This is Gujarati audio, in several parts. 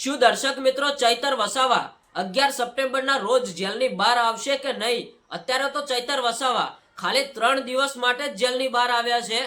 શું દર્શક મિત્રો ચૈતર વસાવા? અગિયાર સપ્ટેમ્બરના રોજ જેલની બહાર આવશે કે નહીં? અત્યારે તો ચૈતર વસાવા ખાલી ત્રણ દિવસ માટે જ જેલની બહાર આવ્યા છે.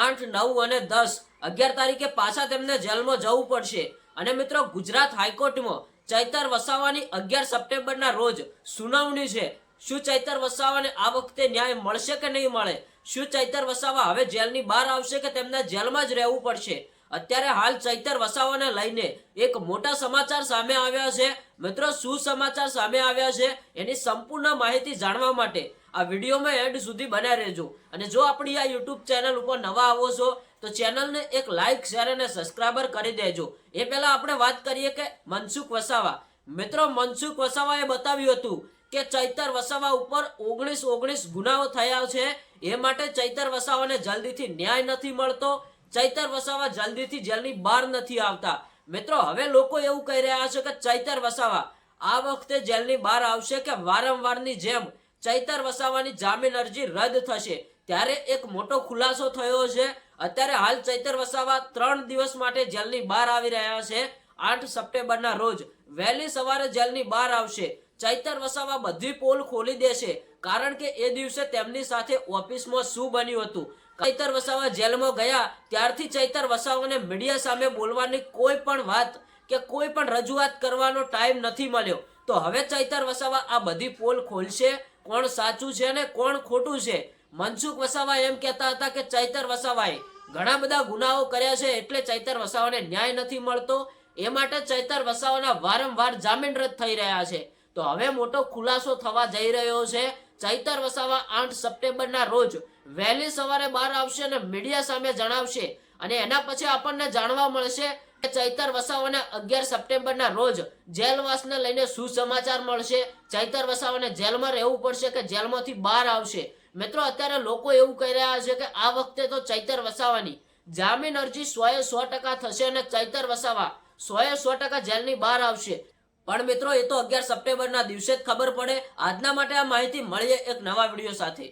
આઠ, નવ અને દસ. અગિયાર તારીખે પાછા તેમને જેલમાં જવું પડશે. અને મિત્રો ગુજરાત હાઈકોર્ટમાં ચૈતર વસાવાની અગિયાર સપ્ટેમ્બરના રોજ સુનાવણી છે. શું ચૈતર વસાવાને આ વખતે ન્યાય મળશે કે નહીં મળે? શું ચૈતર વસાવા હવે જેલની બહાર આવશે કે તેમને જેલમાં જ રહેવું પડશે? અત્યારે હાલ ચૈતર વસાવાને લઈને એક મોટા સમાચાર સામે આવ્યા છે. મિત્રો, શું સમાચાર સામે આવ્યા છે એની સંપૂર્ણ માહિતી જાણવા માટે આ વિડીયોમાં એન્ડ સુધી બન્યા રહેજો. અને જો આપણી આ યુટ્યુબ ચેનલ ઉપર નવા આવો છો, તો ચેનલને એક લાઇક શેર અને સબસ્ક્રાઈબર કરી દેજો. એ પહેલાં આપણે વાત કરીએ કે મનસુખ વસાવા. મિત્રો, મનસુખ વસાવાએ બતાવ્યું હતું કે ચૈતર વસાવા ઉપર ઓગણીસ ઓગણીસ ગુનાઓ થયા છે. એ માટે ચૈતર વસાવાને જલ્દીથી ન્યાય નથી મળતો. ચૈતર વસાવા જલ્દીથી જેલની બહાર નથી આવતા. મિત્રો, હવે લોકો એવું કહી રહ્યા છે કે ચૈતર વસાવા, આ વખતે જેલની બહાર આવશે કે વારંવારની જેમ ચૈતર વસાવાની જામીન અરજી રદ થશે. ત્યારે એક મોટો ખુલાસો થયો છે. અત્યારે હાલ ચૈતર વસાવા ત્રણ દિવસ માટે જેલની બહાર આવી રહ્યા છે. આઠ સપ્ટેમ્બરના રોજ વહેલી સવારે જેલની બહાર આવશે. ચૈતર વસાવા બધી પોલ ખોલી દેશે, કારણ કે એ દિવસે તેમની સાથે ઓફિસમાં શું બન્યું હતું? ચૈતર વસાવા જેલમાં ગયા. ત્યારથી ચૈતર વસાવાને મીડિયા સામે બોલવાની કોઈ પણ વાત કે કોઈ પણ રજૂઆત કરવાનો ટાઈમ નથી મળ્યો. તો હવે ચૈતર વસાવા આ બધી પોલ ખોલશે? કોણ સાચું છે ને કોણ ખોટું છે? મનસુખ વસાવા એમ કહેતા હતા કે ચૈતર વસાવાએ ઘણા બધા ગુનાઓ કર્યા છે એટલે ચૈતર વસાવાને ન્યાય નથી મળતો. એ માટે ચૈતર વસાવાના વારંવાર જામીન રદ થઈ રહ્યા છે. તો હવે મોટો ખુલાસો થવા જઈ રહ્યો છે. ચૈતર વસાવા આઠ સપ્ટેમ્બરના રોજ વહેલી સવારે બહાર આવશે અને મીડિયા સામે જણાવશે. અને એના પછી આપણને જાણવા મળશે કે ચૈતર વસાવાને અગિયાર સપ્ટેમ્બરના રોજ જેલવાસને લઈને સુસમાચાર મળશે. ચૈતર વસાવાને જેલમાં રહેવું પડશે કે જેલમાંથી બહાર આવશે? મિત્રો, અત્યારે લોકો એવું કહી રહ્યા છે કે આ વખતે તો ચૈતર વસાવાની જામીન અરજી સોએ સો ટકા થશે અને ચૈતર વસાવા સોએ સો ટકા જેલની બહાર આવશે. પણ મિત્રો, એ તો અગિયાર સપ્ટેમ્બરના દિવસે જ ખબર પડે. આજના માટે આ માહિતી મળીએ એક નવા વીડિયો સાથે.